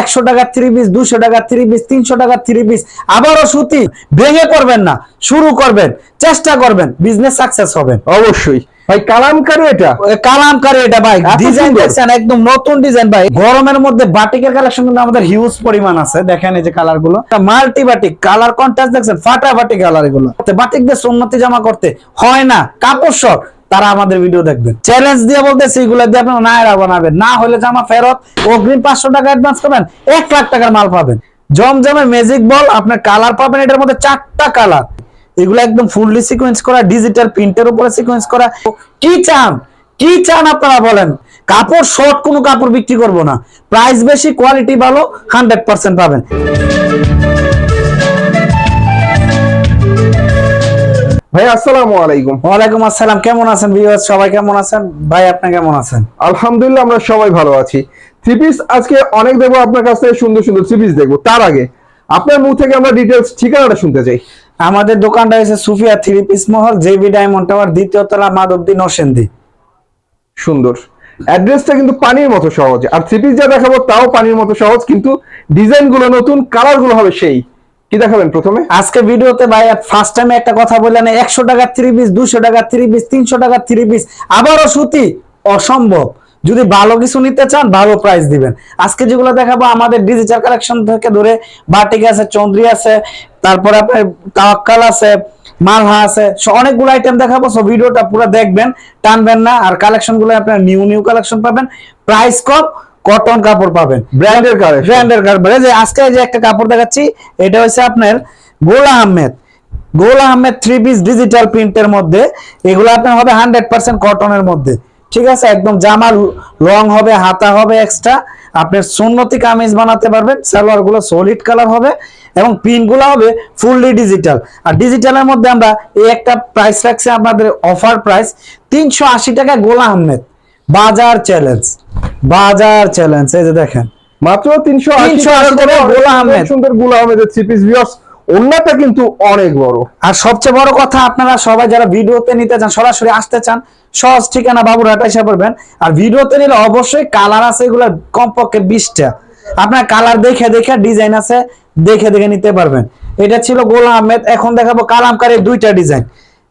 একশো টাকা three piece দুশো টাকা থ্রি পিস তিনশো টাকা থ্রি পিস আবারও সুতি ভেঙে পড়বেন না শুরু করবেন চেষ্টা করবেন বিজনেস সাকসেস হবেন অবশ্যই। ভাই কালামকারি এটা? কালামকারী এটা ভাই ডিজাইন দেখছেন একদম নতুন ডিজাইন ভাই। গরমের মধ্যে বাটিকের কালেকশন কিন্তু আমাদের হিউজ পরিমাণ আছে। দেখেন এই যে কালারগুলো। মাল্টি বাটিক কালার কন্ট্রাস্ট দেখছেন ফাটাফাটি কালার এগুলো। বাটিক দিয়ে সুন্নতি জামা করতে হয় না কাপড় শর্ট তারা আমাদের ভিডিও দেখবেন চ্যালেঞ্জ দিয়ে বলতেছে, এগুলো দিয়ে আপনি নায়রা বানাবেন। না হলে জামা ফেরত, অগ্রিম পাঁচশো টাকা অ্যাডভান্স করবেন এক লাখ টাকার মাল পাবেন। জমজমের ম্যাজিক বল আপনার কালার পাবেন, এটার মধ্যে চারটা কালার এগুলো একদম ফুললি সিকোয়েন্স করা ডিজিটাল প্রিন্টের উপরে সিকোয়েন্স করা। কি চান? কি চান আপনারা বলেন? কাপড় শর্ট কোনো কাপড় বিক্রি করব না। প্রাইস বেশি কোয়ালিটি ভালো হান্ড্রেড পার্সেন্ট পাবেন। ভাই আসসালামু আলাইকুম। ওয়ালাইকুম আসসালাম। কেমন আছেন ভিউয়ার্স সবাই কেমন আছেন? ভাই আপনি কেমন আছেন? আলহামদুলিল্লাহ আমরা সবাই ভালো আছি। থ্রি পিস আজকে অনেক দেখব আপনার কাছ থেকে সুন্দর সুন্দর থ্রি পিস দেখব। তার আগে আপনার মুখ থেকে আমরা ডিটেলস ঠিকানাটা শুনতে চাই। আমাদের দোকানটা হয়েছে Sufia three piece Mahal JB diamond tower দ্বিতীয় তলা মাধবদী নরসেন্দি সুন্দর। অ্যাড্রেসটা কিন্তু পানির মতো সহজ। আর থ্রি পিস যা দেখাবো তাও পানির মতো সহজ কিন্তু ডিজাইনগুলো নতুন কালারগুলো হবে সেই। কি দেখাবেন প্রথমে? আজকে ভিডিওতে ভাই ফার্স্ট টাইমে একটা কথা বললেন একশো টাকা থ্রি পিস দুশো টাকা থ্রি পিস তিনশো টাকা থ্রি পিস আবারও সুতি অসম্ভব। যদি ভালো কিছু নিতে চান, ভালো প্রাইস দিবেন। আজকে যেগুলো দেখাবো, আমাদের ডিজিটাল কালেকশন থেকে ধরে বাটিক আছে চন্দ্রি আছে, তারপরে আপনার তাওয়াক্কাল আছে, মালহা আছে অনেকগুলো আইটেম দেখাবো। সো ভিডিওটা পুরো দেখবেন, টানবেন না, আর কালেকশনগুলো আপনার নিউ নিউ কালেকশন পাবেন। প্রাইস কম কটন কাপড় পাবেন। ব্র্যান্ডের কালার ব্র্যান্ডের কাপড় যে আজকে যে একটা কাপড় দেখাচ্ছি এটা হচ্ছে আপনার Gul Ahmed. Gul Ahmed three piece digital প্রিন্টের মধ্যে। এগুলো আপনার হবে হান্ড্রেড পার্সেন্ট কটনের মধ্যে। ঠিক আছে? একদম জামা রং হবে হাতা হবে এক্সট্রা আপনার সুন্নতি কামিজ বানাতে পারবেন সালোয়ারগুলো সলিড কালার হবে এবং পিনগুলো হবে ফুললি ডিজিটাল আর ডিজিটালের মধ্যে আমরা এই একটা প্রাইস রাখছি আপনাদের অফার প্রাইস তিনশো আশি টাকা গোল আহমেদ। বাজার চ্যালেঞ্জ বাজার চ্যালেঞ্জ এই যে দেখেন। মাত্র তিনশো 380 টাকা গোলা আহমেদ। সুন্দরগুলা আহমেদের থ্রি পিস ভিউয়ার্স অন্যটা কিন্তু অনেক বড়। আর সবচেয়ে বড় কথা আপনারা সবাই যারা ভিডিওতে নিতে চান সরাসরি আসতে চান সহজ ঠিকানা বাবুরহাট এসে পড়বেন। আর ভিডিওতে নিলে অবশ্যই কালার আছে এগুলো কমপক্ষে বিশটা। আপনার কালার দেখে দেখে ডিজাইন আছে দেখে দেখে নিতে পারবেন। এটা ছিল গোলাম আহমেদ। এখন দেখাবো কালামকারী দুইটা ডিজাইন।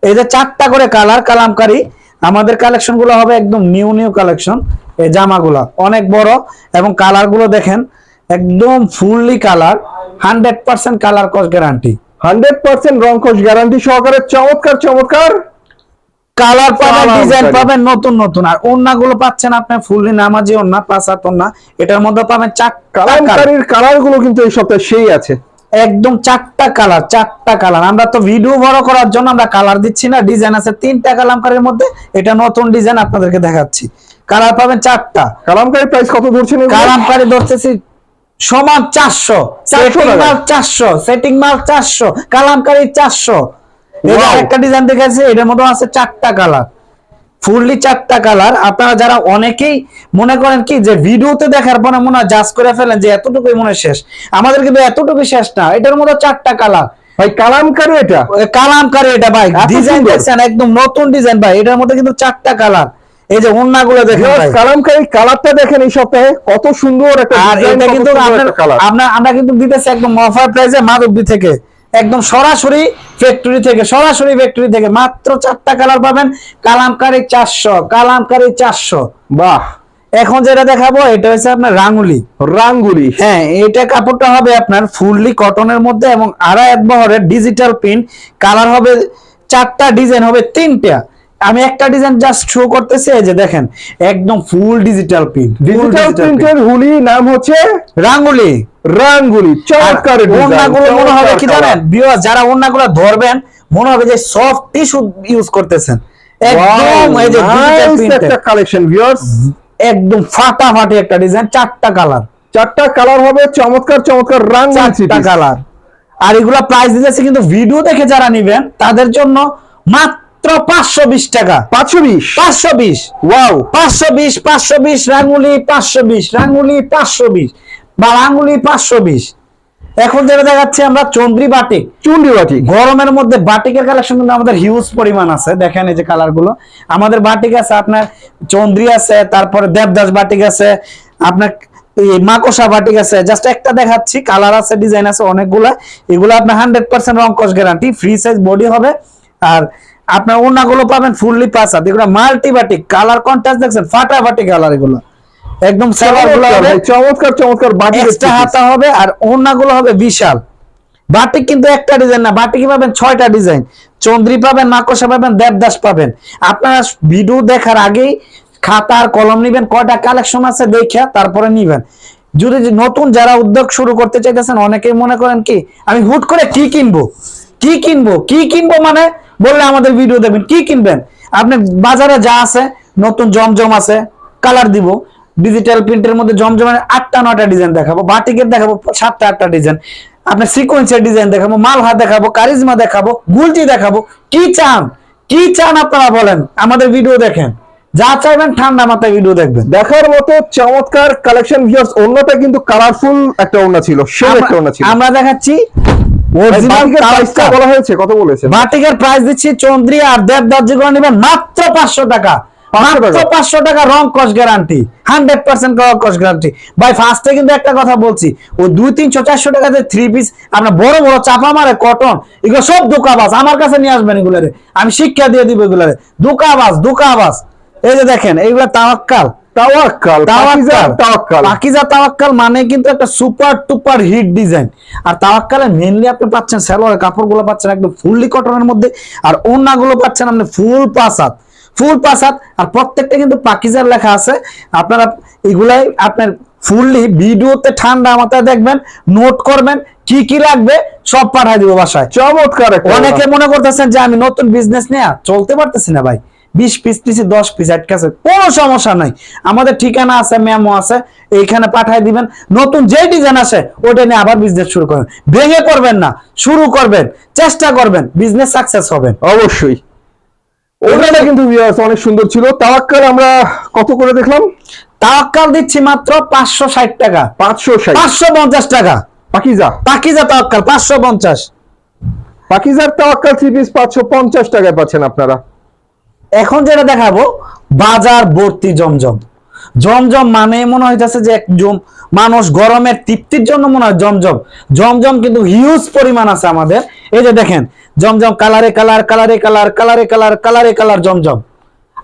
এই যে চারটা করে কালার কালামকারী। আমাদের কালেকশনগুলো হবে একদম নিউ নিউ কালেকশন এই জামাগুলা অনেক বড় এবং কালারগুলো দেখেন একদম fully colour hundred percent colour কস গ্যারান্টি হান্ড্রেড পার্সেন্ট রং খোঁজ গ্যারান্টি সহকারে চমৎকার চমৎকার। কালার পাবেন ডিজাইন পাবেন। নতুন নতুন। আর ওন্না গুলো পাচ্ছেন আপনি ফুললি নামাজি ওন্না পাঁচাত ওন্না এটার মধ্যে পাবেন কালারগুলো কিন্তু এই সপ্তাহে সেই আছে। একদম চারটা কালার চারটা কালার আমরা তো ভিডিও বড় করার জন্য আমরা কালার দিচ্ছি না। ডিজাইন আছে তিনটা কালামকারের মধ্যে। এটা নতুন ডিজাইন আপনাদেরকে দেখাচ্ছি। কালার পাবেন চারটা। কালামকারী প্রাইস কত ধরছেন? কালামকারী ধরতেছি সমান চারশো। 400 সেটিং মাল চারশো সেটিং মাল চারশো কালামকারী চারশো। একটা ডিজাইন দেখেছি এটার মধ্যে আছে চারটা কালার। ফুললি চারটা কালার। আপনারা যারা অনেকেই মনে করেন কি যে ভিডিওতে দেখার পরে মনে হয় জাজ করে ফেলেন যে এতটুকুই মনে শেষ। আমাদের কিন্তু এতটুকু শেষ না এটার মধ্যে চারটা কালার। ভাই কালামকারী এটা? কালামকারী এটা ভাই। ডিজাইন দেখছেন একদম নতুন ডিজাইন ভাই। এটার মধ্যে কিন্তু চারটা কালার। এই যে ওন্নাগুলো দেখেন। কালামকারী কালারটা দেখেন এই সপ্তাহে কত সুন্দর একটা আর এটা কিন্তু আপনার আমরা আমরা কিন্তু দিতেছি একদম অফার প্রাইসে মাধবদী থেকে। একদম সরাসরি ফ্যাক্টরি থেকে সরাসরি ফ্যাক্টরি থেকে। মাত্র চারটা কালার পাবেন। কালামকারী চারশো কালামকারী চারশো। বাহ। এখন যেটা দেখাবো এটা হচ্ছে আপনার রাঙ্গুলি। রাঙ্গুলি। হ্যাঁ এটা কাপড়টা হবে আপনার ফুললি কটনের মধ্যে এবং আড়াই এক বহরের ডিজিটাল প্রিন্ট কালার হবে চারটা ডিজাইন হবে তিনটা। আমি একটা ডিজাইন জাস্ট শো করতেছি এই যে দেখেন একদম ফুল ডিজিটাল প্রিন্ট ডিজিটাল প্রিন্টের হুলি নাম হচ্ছে রাঙ্গুলি। রাঙ্গুলি চমৎকার ওন্নাগুলো মনে হবে কি জানেন? viewers, যারা ওন্নাগুলো ধরবেন মনে হবে যে সফট টিস্যু ইউজ করতেছেন। একদম এই যে ডিজিটাল একটা প্রিন্টের কালেকশন ভিউয়ার্স একদম ফাটাফাটি একটা ডিজাইন চারটা কালার চারটা কালার হবে চমৎকার চমৎকার রাঙ্গুলি চারটা কালার আর এগুলা প্রাইস দিতেছে কিন্তু ভিডিও দেখে যারা নিবেন তাদের জন্য মাত্র পাঁচশো বিশ টাকা। পাঁচশো বিশ? পাঁচশো বিশ। ওয়াও। পাঁচশো বিশ পাঁচশো বিশ রাঙ্গুলি পাঁচশো বিশ রাঙ্গুলি পাঁচশো বিশ বা রাঙ্গুলি পাঁচশো বিশ। এখন যেটা দেখাচ্ছি আমরা চন্দ্রী বাটিক। চুন্ডি বাটি গরমের মধ্যে বাটিকের কালেকশন কিন্তু আমাদের হিউজ পরিমাণ আছে। দেখেন এই যে কালারগুলো আমাদের বাটিক আছে আপনার চন্দ্রী আছে তারপরে দেবদাস বাটিক আছে আপনার এই মাকোসা বাটিক আছে। জাস্ট একটা দেখাচ্ছি কালার আছে ডিজাইন আছে অনেকগুলা। এগুলো আপনার হান্ড্রেড পার্সেন্ট রং কস গ্যারান্টি ফ্রি সাইজ বডি হবে। আর আপনার ওনাগুলো পাবেন ফুললি পাঁচ। হাত এগুলো মাল্টি কালার কন্ট্রাস্ট দেখছেন ফাটাফাটি কালার এগুলো। একদম সালোয়ারগুলো হবে। চমৎকার, চমৎকার বাটি এক্সট্রা হাতা হবে আর ওড়নাগুলো হবে বিশাল। বাটিক কিন্তু একটা ডিজাইন না বাটিকে পাবেন ছয়টা ডিজাইন চন্দ্রি পাবেন মাকসা পাবেন দেবদাস পাবেন। আপনারা ভিডিও দেখার আগেই খাতা আর কলম নিবেন কয়টা কালেকশন আছে দেখে তারপরে নিবেন। যদি নতুন যারা উদ্যোগ শুরু করতে চাইতেছেন অনেকেই মনে করেন কি আমি হুট করে কি কিনবো? কি কিনবো? কি কিনবো মানে বললে আমাদের ভিডিও দেখবেন। কি কিনবেন? আপনি বাজারে যা আছে নতুন জমজম আছে কালার দিব। ডিজিটাল প্রিন্টের মধ্যে জমজমের আটটা নয়টা ডিজাইন দেখাবো বাটিকের দেখাবো সাতটা আটটা ডিজাইন আপনার সিকোয়েন্সের ডিজাইন দেখাবো মালহা দেখাবো কারিজমা দেখাবো গুলটি দেখাবো। কি চান? কি চান আপনারা বলেন? আমাদের ভিডিও দেখেন। যা চাইবেন ঠান্ডা মাথায় ভিডিও দেখবেন। দেখার মতো চমৎকার কালেকশন ভিউয়ার্স অন্যটা কিন্তু কালারফুল একটা ওড়না ছিল সেই একটা ওড়না ছিল। আমরা দেখাচ্ছি বলা হয়েছে কত বলেছেন বাটিকের প্রাইস দিচ্ছি চন্দ্রি আর নেবেন মাত্র পাঁচশো টাকা। মাত্র পাঁচশো টাকা রং কস গ্যারান্টি হান্ড্রেড পার্সেন্ট কস গ্যারান্টি ভাই ফার্স্টে কিন্তু একটা কথা বলছি ও দুই তিনশো চারশো টাকাতে থ্রি পিস আপনার বড় বড় চাপা মারে কটন এগুলো সব দোকাবাজ আমার কাছে নিয়ে আসবেন এগুলারে। আমি শিক্ষা দিয়ে দিব এগুলারে। দোকাবাজ দোকাবাজ। এই যে দেখেন এইগুলা তাওয়াক্কাল। তাওয়াক্কাল পাকিজা তাওয়াক্কাল। মানে কিন্তু একটা সুপার টুপার হিট ডিজাইন। আর তাওয়াক্কালে মেনলি আপনি পাচ্ছেন সালোয়ারের কাপড়গুলো পাচ্ছেন একদম ফুললি কটনের মধ্যে আর ওড়নাগুলো পাচ্ছেন আপনি ফুল পাসাত ফুল পাসাত আর প্রত্যেকটা কিন্তু পাকিজার লেখা আছে। আপনারা এগুলাই আপনার ফুললি ভিডিওতে ঠান্ডা মাথায় দেখবেন নোট করবেন কি কি লাগবে সব পাঠাই দিব বাসায়। চমৎকার অনেকে মনে করতেছেন যে আমি নতুন বিজনেস নিয়ে চলতে পারতেছি না ভাই। বিশ পিস পিস দশ পিস আটকে আছে কোনো সমস্যা নাই। আমাদের ঠিকানা আছে মেমো আছে এইখানে পাঠাই দিবেন। নতুন যে ডিজাইন আসে ওটা নিয়ে আবার বিজনেস শুরু করবেন। ভেঙে করবেন না শুরু করবেন চেষ্টা করবেন বিজনেস সাকসেস হবেন অবশ্যই। ওড়নাটা কিন্তু অনেক সুন্দর ছিল। তাওয়াক্কাল আমরা কত করে দেখলাম? তাওয়াক্কাল দিচ্ছি মাত্র পাঁচশো ষাট টাকা। পাঁচশো ষাট। পাঁচশো পঞ্চাশ টাকা। পাকিজা? পাকিজা তাওয়াক্কাল পাঁচশো পঞ্চাশ। পাকিজার তাওয়াক্কাল থ্রি পিস পাঁচশো পঞ্চাশ টাকায় পাচ্ছেন আপনারা। এখন যেটা দেখাবো, বাজার ভর্তি জমজম। জমজম মানে মনে হইতেছে যে একজন মানুষ গরমের তৃপ্তির জন্য মনে হয় জমজম। জমজম কিন্তু হিউজ পরিমাণ আছে আমাদের। এই যে দেখেন, জমজম, কালারে কালার কালারে কালার কালারে কালার কালারে কালার জমজম।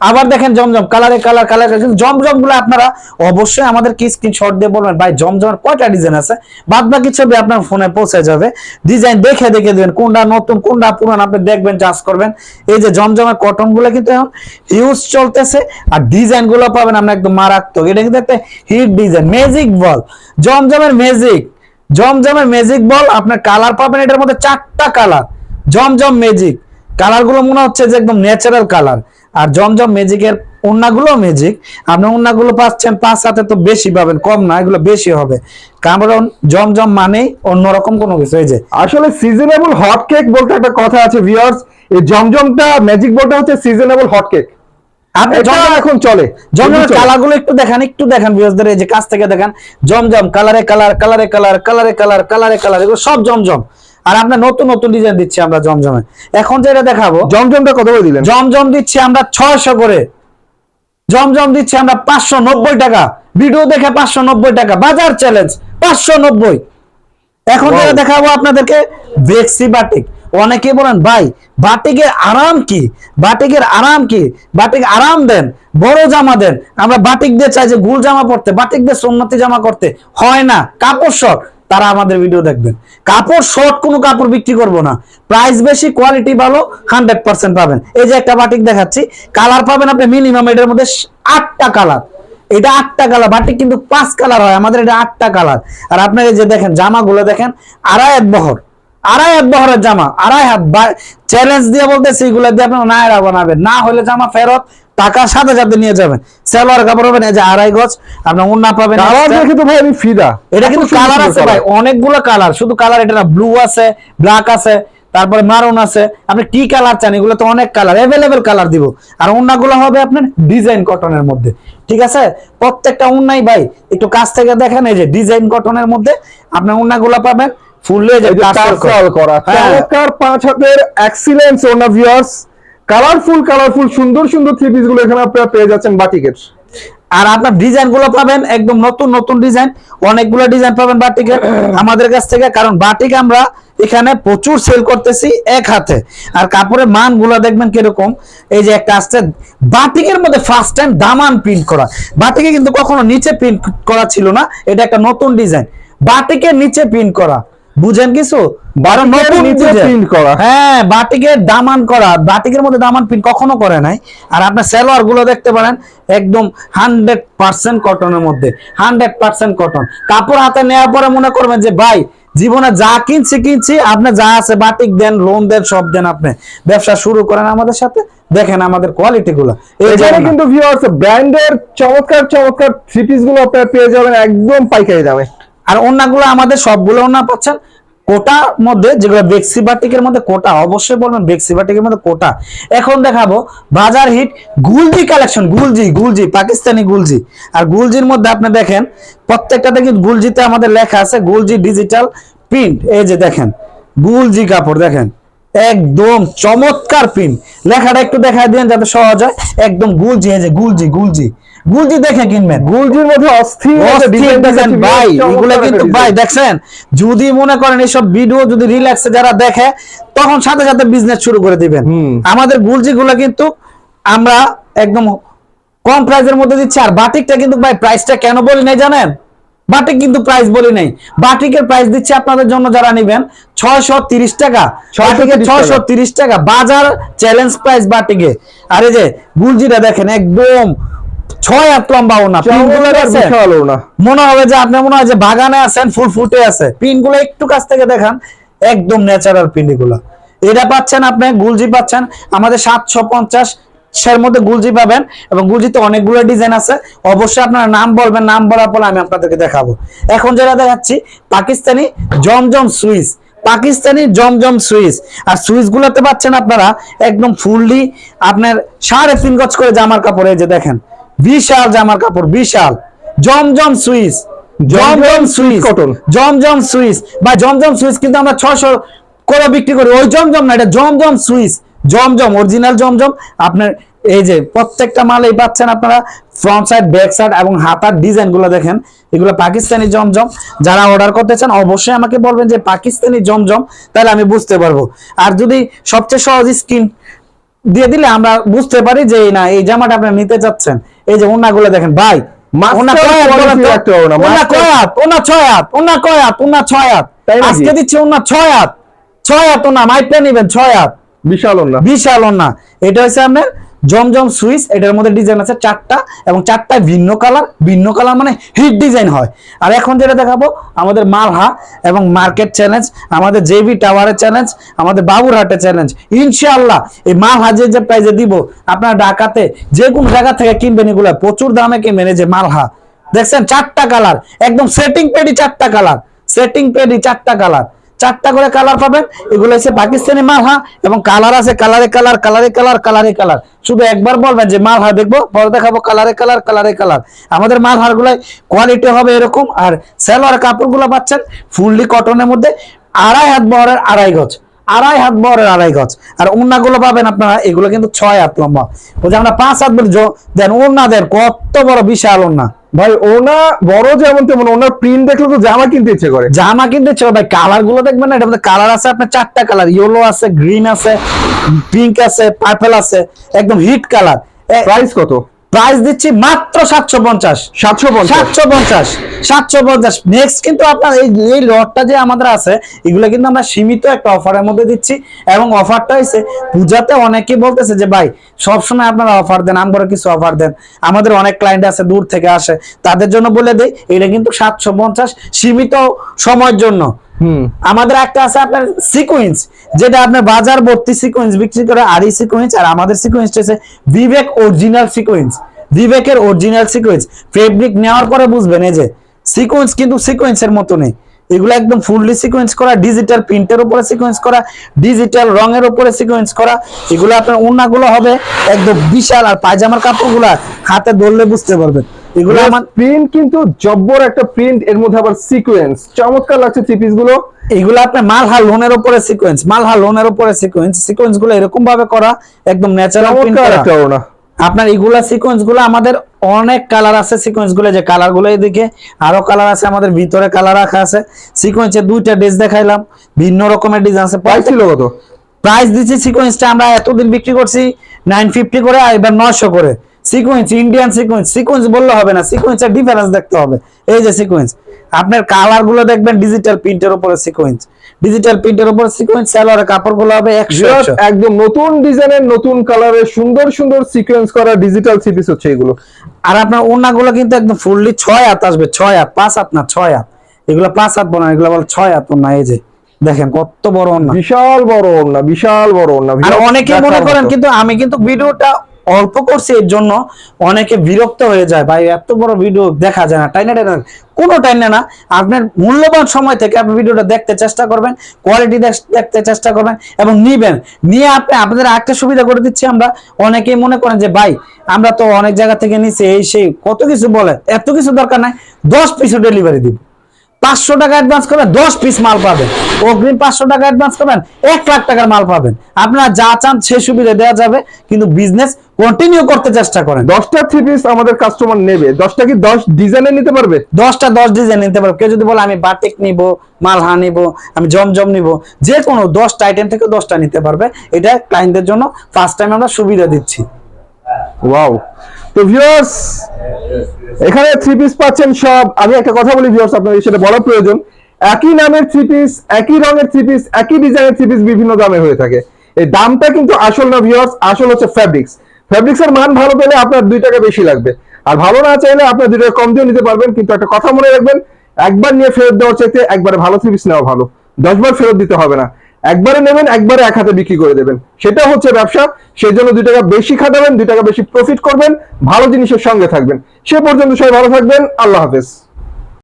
আবার দেখেন জমজম কালারে কালার কালারে জমজমগুলো আপনারা অবশ্যই আমাদের কি স্ক্রিনশট দিয়ে বলবেন। ভাই, জমজমের কয়টা ডিজাইন আছে? বাদ বাকি ছবি আপনার ফোনে পৌঁছে যাবে। ডিজাইন দেখে দেখে দিবেন, কোনটা নতুন, কোনটা পুরান, আপনি দেখবেন চাষ করবেন। এই যে জমজমের কটনগুলো কিন্তু এখন ইউজ চলতেছে, আর ডিজাইনগুলো পাবেন আমরা একদম মারাত্মক। এটা কিন্তু একটা হিট ডিজাইন ম্যাজিক বল জমজমের ম্যাজিক জমজমের ম্যাজিক বল আপনার কালার পাবেন এটার মধ্যে চারটা কালার জমজম ম্যাজিক কালারগুলো মনে হচ্ছে যে একদম ন্যাচারাল কালার আর জমজম ম্যাজিকের ওন্নাগুলো ম্যাজিক আপনি ওন্নাগুলো পাচ্ছেন পাঁচ হাতে তো বেশি পাবেন কম না এগুলো বেশি হবে। কারণ জমজম মানেই অন্যরকম কোনো কিছু। এই যে আসলে সিজনেবল হট কেক বলতে একটা কথা আছে ভিউয়ার্স এই জমজমটা ম্যাজিক বলটা হচ্ছে সিজনেবল হট কেক জমজম এখন চলে জমজমের চলে। কালারগুলো একটু দেখান একটু দেখান ভিউয়ারদের এই যে কাছ থেকে দেখান। জমজম কালারে কালার কালারে কালার কালারে কালার কালারে কালার এগুলো সব জমজম। আর আমরা নতুন নতুন ডিজাইন দিচ্ছি আমরা জমজমে। এখন যেটা দেখাবো জমজমটা কত করে দিলেন? জমজম দিচ্ছি আমরা ছয়শো করে। জমজম দিচ্ছি আমরা পাঁচশো নব্বই টাকা। ভিডিও দেখে পাঁচশো নব্বই টাকা। বাজার চ্যালেঞ্জ পাঁচশো নব্বই। এখন যেটা দেখাবো আপনাদেরকে বেক্সি বাটিক অনেকে বলেন ভাই বাটিকের আরাম কি? বাটিকের আরাম কি? বাটিক আরাম দেন বড় জামা দেন। আমরা বাটিক দিয়ে চাই যে গুল জামা পড়তে বাটিক দিয়ে সোমনাথি জামা করতে। হয় না কাপড় শর্ট তারা আমাদের ভিডিও দেখবেন। কাপড় শর্ট কোনো কাপড় বিক্রি করব না। প্রাইস বেশি কোয়ালিটি ভালো হান্ড্রেড পার্সেন্ট পাবেন। এই যে একটা বাটিক দেখাচ্ছি কালার পাবেন আপনি মিনিমাম এটার মধ্যে আটটা কালার এটা আটটা কালার বাটিক কিন্তু পাঁচ কালার হয়, আমাদের এটা আটটা কালার আর আপনার এই যে দেখেন, জামাগুলো দেখেন, আড়াই এক বহর। আড়াই এক বহরের জামা, আড়াই হাত চ্যালেঞ্জ দিয়ে বলতেছি, এগুলো দিয়ে আপনার নায়রা বানাবেন। না হলে জামা ফেরত টাকার সাথে সাথে নিয়ে যাবেন। সেলোয়ার কাপড় পাবেন এই যে আড়াই গজ আপনি উন্না পাবেন কালার দেখে তো ভাই আমি ফিদা এটা কিন্তু কালার আছে ভাই অনেকগুলো কালার শুধু কালার এটা না ব্লু আছে ব্ল্যাক আছে তারপরে মারুন আছে। আপনি কি কালার চান? এগুলো তো অনেক কালার অ্যাভেলেবেল কালার দিব। আর ওন্নাগুলো হবে আপনার ডিজাইন কটনের মধ্যে। ঠিক আছে? প্রত্যেকটা উন্নাই ভাই একটু কাছ থেকে দেখেন এই যে ডিজাইন কটনের মধ্যে আপনার উন্নাগুলো পাবেন ফুল যে করা। করা হ্যাঁ। চমৎকার পাঁচ হাতের এক্সিলেন্স ওনা ভিউয়ার্স কালারফুল কালারফুল সুন্দর সুন্দর থ্রি পিসগুলো এখানে আপনারা পেয়ে যাচ্ছেন বাটিকের আর আপনার ডিজাইনগুলো পাবেন একদম নতুন নতুন ডিজাইন অনেকগুলো ডিজাইন পাবেন বাটিকের আমাদের কাছ থেকে, কারণ বাটিক আমরা এখানে প্রচুর সেল করতেছি এক হাতে। আর কাপড়ের মানগুলো দেখবেন কীরকম? এই যে একটা আসছে বাটিকের মধ্যে ফার্স্ট টাইম দামান প্রিন্ট করা। বাটিকে কিন্তু কখনো নিচে প্রিন্ট করা ছিল না। এটা একটা নতুন ডিজাইন বাটিকের নিচে প্রিন্ট করা। বুঝেন কিছু? নিচে করা। হ্যাঁ বাটিকের দামান করা। বাটিকের মধ্যে দামান প্রিন্ট কখনো করে নাই। আর আপনার সালোয়ারগুলো দেখতে পারেন একদম হান্ড্রেড পার্সেন্ট কটনের মধ্যে। হান্ড্রেড পার্সেন্ট কটন কাপড় হাতে নেওয়ার পরে মনে করবেন যে ভাই জীবনে যা কিনছি কিনছি আপনি যা আছে বাটিক দেন লোন দেন সব দেন আপনি। ব্যবসা শুরু করেন আমাদের সাথে। দেখেন আমাদের কোয়ালিটি গুলো। এখানে। কিন্তু ভিউয়ার্স ব্র্যান্ডের চমৎকার চমৎকার থ্রি পিসগুলো আপনারা পেয়ে যাবেন একদম পাইকারি দামে। আর ওনাগুলো আমাদের সবগুলো ওনা পাচ্ছেন? কোটা মধ্যে যেগুলো বেক্সিবাটিকের মধ্যে কোটা, অবশ্যই বলবেন বেক্সিবাটিকের মধ্যে কোটা। এখন দেখাবো বাজার হিট গুলজি কালেকশন, গুলজি গুলজি, পাকিস্তানি গুলজি। আর গুলজির মধ্যে আপনি দেখেন প্রত্যেকটা দেখি গুলজিতে আমাদের লেখা আছে, গুলজি ডিজিটাল প্রিন্ট এই যে দেখেন, গুলজি কাপড় দেখেন। একদম চমৎকার প্রিন্ট লেখাটা একটু দেখা দিন যাতে সহজ হয়। একদম গুলজি এই যে গুলজি গুলজি। গুলজি দেখে কিনবেন। গুলজির মধ্যে অস্থির design ভাই এগুলো কিন্তু ভাই দেখছেন? যদি মনে করেন এইসব ভিডিও যদি রিল্যাক্সে যারা দেখে তখন সাথে সাথে বিজনেস শুরু করে দিবেন। আমাদের গুলজি গুলো কিন্তু আমরা একদম কম প্রাইসের মধ্যে দিচ্ছি। আর বাটিকটা কিন্তু ভাই প্রাইসটা কেন বলি নাই জানেন? বাটিক কিন্তু প্রাইস বলি নাই। বাটিকের প্রাইস দিচ্ছি আপনাদের জন্য যারা নিবেন ছয়শো তিরিশ টাকা। 630 ছয়শো টাকা। তিরিশ টাকা। বাজার চ্যালেঞ্জ প্রাইস বাটিকে। আর যে গুলজিটা দেখেন একদম ছয় হাত লম্বা ওনা পিনগুলো চমৎকার দেখছেন? বিশাল ওনা মনে হবে যে আপনি মনে হয় যে বাগানে আছেন ফুল ফুটে আছে। পিনগুলো একটু কাছ থেকে দেখান একদম ন্যাচারাল পিন এগুলো এটা পাচ্ছেন আপনি গুলজি পাচ্ছেন। আমাদের সাতশো পঞ্চাশ সের মধ্যে গুলজি পাবেন এবং গুলজিতে অনেকগুলো ডিজাইন আছে। অবশ্যই আপনারা নাম বলবেন নাম বলার পর আমি আপনাদেরকে দেখাবো। এখন যেটা দেখাচ্ছি Pakistani Zamzam Swiss Pakistani Zamzam Swiss আর সুইচ গুলোতে পাচ্ছেন আপনারা একদম ফুললি আপনার সাড়ে তিন গজ করে জামার কাপড় এই যে দেখেন বিশাল জামার কাপড় বিশাল। Zamzam Swiss Zamzam Swiss cotton. Zamzam Swiss বা জমজম সুইচ কিন্তু আমরা ছশো করে বিক্রি করি। ওই জমজম না এটা জমজম সুইচ জমজম অরিজিনাল জমজম। আপনার এই যে প্রত্যেকটা মালেই পাচ্ছেন আপনারা ফ্রন্ট সাইড ব্যাক সাইড এবং হাতার ডিজাইনগুলো দেখেন। এগুলো পাকিস্তানি জমজম। যারা অর্ডার করতে চান অবশ্যই আমাকে বলবেন যে পাকিস্তানি জমজম তাহলে আমি বুঝতে পারব। আর যদি সবচেয়ে সহজ স্কিন দিয়ে দিলে আমরা বুঝতে পারি যে না এই জামাটা আপনি নিতে চাচ্ছেন। এই যে ওনাগুলো দেখেন ভাই আজকে দিচ্ছি ওনা ছয় হাত। ছয় হাত ওনা, মাইপে নিবেন ছয় হাত। বিশাল ওনা বিশাল ওনা। এটা হচ্ছে আপনার জমজম সুইচ, এটার মধ্যে ডিজাইন আছে চারটা এবং চারটায় ভিন্ন কালার ভিন্ন কালার মানে হিট ডিজাইন হয়। আর এখন যেটা দেখাবো, আমাদের মালহা এবং মার্কেট চ্যালেঞ্জ, আমাদের জেবি টাওয়ারের চ্যালেঞ্জ, আমাদের বাবুরহাটের চ্যালেঞ্জ। ইনশাআল্লাহ, এই মালহা যে যে প্রাইজে দিব, আপনার ঢাকাতে যে কোন জায়গা থেকে কিনবেন এগুলো, প্রচুর দামে কিনবেন এই যে মালহা। দেখছেন, চারটা কালার, একদম সেটিং পেডি চারটা কালার সেটিং পেডি চারটা কালার। চারটা করে কালার পাবেন। এগুলো হচ্ছে পাকিস্তানি মাল মালহা এবং কালার আছে কালারে কালার কালারে কালার কালারে কালার শুধু একবার বলবেন যে মাল মালহা দেখব, পরে দেখাবো কালারে কালার কালারে কালার আমাদের মালহার গুলাই কোয়ালিটি হবে এরকম, আর সেলোয়ার কাপড়গুলো পাচ্ছেন ফুললি কটনের মধ্যে আড়াই হাত বহরের আড়াই গজ, আড়াই হাত বহরের আড়াই গজ। আর ওন্নাগুলো পাবেন আপনারা, এগুলো কিন্তু ছয় হাত লম্বা। যে আমরা পাঁচ হাত বলি দেন ওন্না দেন, কত বড় বিশাল ওন্না ভাই ওনা বড় যেমন তেমন ওনার প্রিন্ট দেখলে তো জামা কিনতে ইচ্ছে করে। জামা কিনতে চলো ভাই কালারগুলো দেখবেন না? এটা কালার আছে আপনার চারটা কালার ইয়েলো আছে গ্রিন আছে পিঙ্ক আছে পার্পল আছে একদম হিট কালার প্রাইস কত? প্রাইস দিচ্ছি মাত্র সাতশো পঞ্চাশ। সাতশো সাতশো পঞ্চাশ। সাতশো পঞ্চাশ। নেক্সট কিন্তু আপনার এই এই লটটা যে আমাদের আছে এগুলো কিন্তু আমরা সীমিত একটা অফারের মধ্যে দিচ্ছি। এবং অফারটা হয়েছে পূজাতে অনেকেই বলতেছে যে ভাই সবসময় আপনারা অফার দেন আমরা কিছু অফার দেন। আমাদের অনেক ক্লায়েন্ট আছে দূর থেকে আসে। তাদের জন্য বলে দেই এটা কিন্তু সাতশো পঞ্চাশ সীমিত সময়ের জন্য। আমাদের একটা আছে আপনার সিকোয়েন্স যেটা আপনার বাজার ভর্তি সিকোয়েন্স বিক্রি করে আর এই সিকোয়েন্স আর আমাদের সিকোয়েন্স আছে বিবেক অরিজিনাল সিকোয়েন্স বিবেকের অরিজিনাল সিকোয়েন্স ফেব্রিক নেওয়ার পরে বুঝবেন এই যে সিকোয়েন্স কিন্তু সিকোয়েন্সের মতো নেই। এগুলো একদম ফুললি সিকোয়েন্স করা ডিজিটাল প্রিন্টের উপরে সিকোয়েন্স করা ডিজিটাল রঙের উপরে সিকোয়েন্স করা। এগুলো আপনার ওড়নাগুলো হবে একদম বিশাল, আর পায়জামার কাপড়গুলো হাতে ধরলে বুঝতে পারবেন। এগুলো আমার প্রিন্ট কিন্তু জব্বর একটা প্রিন্ট এর মধ্যে আবার সিকোয়েন্স চমৎকার লাগছে থ্রি পিসগুলো। এগুলো আপনার মালহা লোনের উপরে সিকোয়েন্স মালহা লোনের উপরে সিকোয়েন্স সিকোয়েন্সগুলো এরকম ভাবে করা একদম ন্যাচারাল প্রিন্ট করা। আপনার এগুলা সিকোয়েন্সগুলো আমাদের অনেক কালার আছে সিকোয়েন্সগুলো যে কালারগুলো এদিকে আরও কালার আছে আমাদের ভিতরে কালার রাখা আছে। সিকোয়েন্সের দুইটা ড্রেস দেখাইলাম ভিন্ন রকমের ডিজাইন আছে। প্রাইস ছিল কত? প্রাইস দিচ্ছি সিকোয়েন্সটা আমরা এতদিন বিক্রি করছি নাইন ফিফটি করে আর এবার নয়শো করে। সিকোয়েন্স ইন্ডিয়ান সিকোয়েন্স সিকোয়েন্স বললে হবে না সিকোয়েন্সের ডিফারেন্স দেখতে হবে। এই যে সিকোয়েন্স আপনার কালারগুলো দেখবেন ডিজিটাল প্রিন্টের উপরে সিকোয়েন্স ডিজিটাল প্রিন্টের উপরে সিকোয়েন্স সালোয়ারের কাপড়গুলো হবে একশো Just একশো। একদম নতুন ডিজাইনের নতুন কালারের সুন্দর সুন্দর সিকোয়েন্স করা ডিজিটাল সিপিস হচ্ছে এগুলো। আর আপনার ওনাগুলো কিন্তু একদম ফুললি ছয় হাত আসবে ছয় হাত পাঁচ হাত না ছয় হাত। এগুলো পাঁচ হাত বোনা এগুলো বলে ছয় হাত ওনা এই যে। দেখেন কত বড় ওনা বিশাল বড় ওড়না বিশাল বড় ওড়না। আর অনেকে মনে করেন কিন্তু আমি কিন্তু ভিডিওটা অল্প করছি, এর জন্য অনেকে বিরক্ত হয়ে যায়। ভাই, এত বড় ভিডিও দেখা যায় না। টাইনা টাইনা কোনো টাইনা না। আপনার মূল্যবান সময় থেকে আপনি ভিডিওটা দেখতে চেষ্টা করবেন কোয়ালিটি দেখতে চেষ্টা করবেন এবং নিবেন। নিয়ে আপনি, আপনাদের একটা সুবিধা করে দিচ্ছি আমরা। অনেকেই মনে করেন যে, ভাই, আমরা তো অনেক জায়গা থেকে নিছি, এই সেই, কত কিছু বলে? এত কিছু দরকার নাই। দশ পিসও ডেলিভারি দিব। পাঁচশো টাকা অ্যাডভান্স করবেন, দশ পিস মাল পাবেন। অগ্রিম পাঁচশো টাকা অ্যাডভান্স করবেন, এক লাখ টাকার মাল পাবেন। আপনারা যা চান, সে সুবিধা দেওয়া যাবে। কিন্তু বিজনেস কন্টিনিউ করতে চেষ্টা করেন। দশটা থ্রি পিস আমাদের কাস্টমার নেবে। দশটা কি দশ ডিজাইনের নিতে পারবে? দশটা দশ ডিজাইন নিতে পারবে। কেউ যদি বলে আমি বাটিক নিব মালহা নিব আমি জমজম নিব যে কোনো দশটা আইটেম থেকে দশটা নিতে পারবে। এটা ক্লায়েন্টদের জন্য ফার্স্ট টাইম আমরা সুবিধা দিচ্ছি। ওয়াও তো ভিউয়ার্স এখানে থ্রি পিস পাচ্ছেন সব। আমি একটা কথা বলি ভিউয়ার্স আপনাদের সেটা বলা প্রয়োজন। একই নামের থ্রি পিস একই রঙের থ্রি পিস একই ডিজাইনের থ্রি পিস বিভিন্ন দামে হয়ে থাকে। এই দামটা কিন্তু আসল না ভিউয়ার্স আসল হচ্ছে ফ্যাব্রিক্স ফ্যাব্রিক্স এর মান ভালো পেলে আপনার দুই টাকা বেশি লাগবে। আর ভালো না চাইলে আপনার দুই টাকা কম দিয়ে নিতে পারবেন, কিন্তু একটা কথা মনে রাখবেন, একবার নিয়ে ফেরত দেওয়ার চাইতে একবারে ভালো থ্রি পিস নেওয়া ভালো। দশবার ফেরত দিতে হবে না। একবারে নেবেন, একবারে এক হাতে বিক্রি করে দেবেন। সেটা হচ্ছে ব্যবসা। সেই জন্য দুই টাকা বেশি খাটাবেন, দুই টাকা বেশি প্রফিট করবেন, ভালো জিনিসের সঙ্গে থাকবেন। সে পর্যন্ত সবাই ভালো থাকবেন। আল্লাহ হাফেজ।